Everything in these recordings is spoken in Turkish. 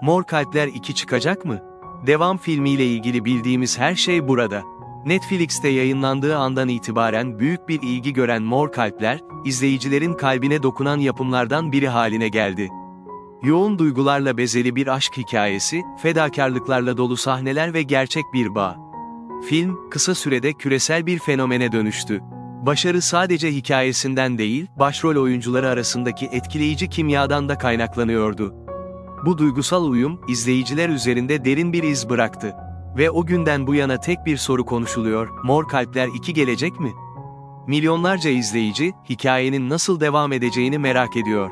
Mor Kalpler 2 çıkacak mı? Devam filmiyle ilgili bildiğimiz her şey burada. Netflix'te yayınlandığı andan itibaren büyük bir ilgi gören Mor Kalpler, izleyicilerin kalbine dokunan yapımlardan biri haline geldi. Yoğun duygularla bezeli bir aşk hikayesi, fedakarlıklarla dolu sahneler ve gerçek bir bağ. Film, kısa sürede küresel bir fenomene dönüştü. Başarı sadece hikayesinden değil, başrol oyuncuları arasındaki etkileyici kimyadan da kaynaklanıyordu. Bu duygusal uyum, izleyiciler üzerinde derin bir iz bıraktı. Ve o günden bu yana tek bir soru konuşuluyor, Mor Kalpler 2 gelecek mi? Milyonlarca izleyici, hikayenin nasıl devam edeceğini merak ediyor.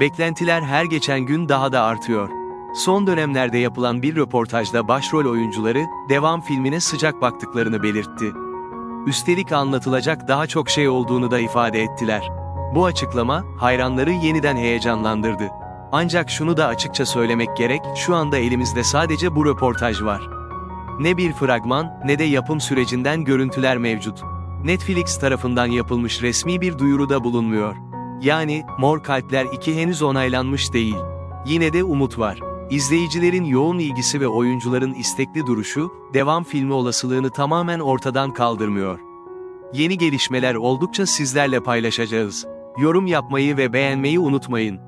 Beklentiler her geçen gün daha da artıyor. Son dönemlerde yapılan bir röportajda başrol oyuncuları, devam filmine sıcak baktıklarını belirtti. Üstelik anlatılacak daha çok şey olduğunu da ifade ettiler. Bu açıklama, hayranları yeniden heyecanlandırdı. Ancak şunu da açıkça söylemek gerek, şu anda elimizde sadece bu röportaj var. Ne bir fragman, ne de yapım sürecinden görüntüler mevcut. Netflix tarafından yapılmış resmi bir duyuruda bulunmuyor. Yani, Mor Kalpler 2 henüz onaylanmış değil. Yine de umut var. İzleyicilerin yoğun ilgisi ve oyuncuların istekli duruşu, devam filmi olasılığını tamamen ortadan kaldırmıyor. Yeni gelişmeler oldukça sizlerle paylaşacağız. Yorum yapmayı ve beğenmeyi unutmayın.